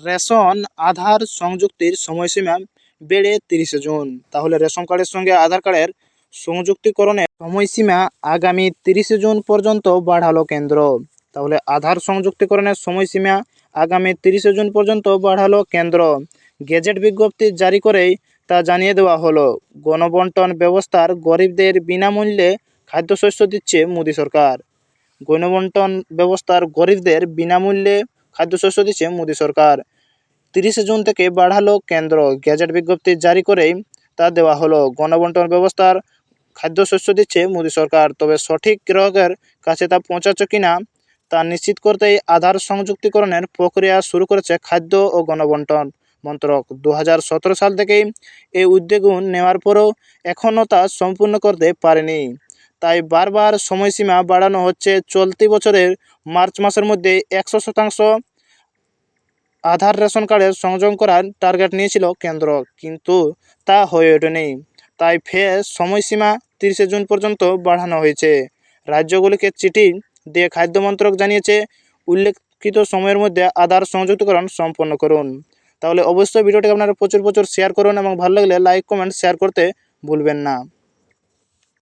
Ration আধার সংযুক্তির সময়সীমা বেড়ে তিরিশে জুন। তাহলে রেশন কার্ডের সঙ্গে আধার কার্ডের সংযুক্তিকরণের সময়সীমা আগামী তিরিশে জুন পর্যন্ত বাড়ালো কেন্দ্র। তাহলে আধার সংযুক্তিকরণের সময়সীমা আগামী তিরিশে জুন পর্যন্ত বাড়ালো কেন্দ্র। গেজেট বিজ্ঞপ্তি জারি করেই তা জানিয়ে দেওয়া হলো। গণবন্টন ব্যবস্থার গরিবদের বিনামূল্যে খাদ্যশস্য দিচ্ছে মোদী সরকার। গণবন্টন ব্যবস্থার গরিবদের বিনামূল্যে খাদ্যশস্য দিচ্ছে মোদী সরকার। তিরিশে জুন থেকে বাড়ালো কেন্দ্র। গেজেট বিজ্ঞপ্তি জারি করেই তা দেওয়া হলো। গণবন্টন ব্যবস্থার খাদ্যশস্য দিচ্ছে মোদী সরকার। তবে সঠিক গ্রাহকের কাছে তা পৌঁছাচ্ছে কিনা তা নিশ্চিত করতেই আধার সংযুক্তিকরণের প্রক্রিয়া শুরু করেছে খাদ্য ও গণবন্টন মন্ত্রক। দু হাজার সতেরো সাল থেকেই এই উদ্যোগ নেওয়ার পরেও এখনও তা সম্পূর্ণ করতে পারেনি। তাই বারবার সময়সীমা বাড়ানো হচ্ছে। চলতি বছরের মার্চ মাসের মধ্যে একশো শতাংশ আধার রেশন কার্ডের সংযোগ করার টার্গেট নিয়েছিল কেন্দ্র, কিন্তু তা হয়ে ওঠেনি। তাই ফের সময়সীমা তিরিশে জুন পর্যন্ত বাড়ানো হয়েছে। রাজ্যগুলিকে চিঠি দিয়ে খাদ্য মন্ত্রক জানিয়েছে, উল্লেখিত সময়ের মধ্যে আধার সংযুক্তকরণ সম্পন্ন করুন। তাহলে অবশ্যই ভিডিওটি আপনারা প্রচুর প্রচুর শেয়ার করুন এবং ভালো লাগলে লাইক, কমেন্ট, শেয়ার করতে ভুলবেন না।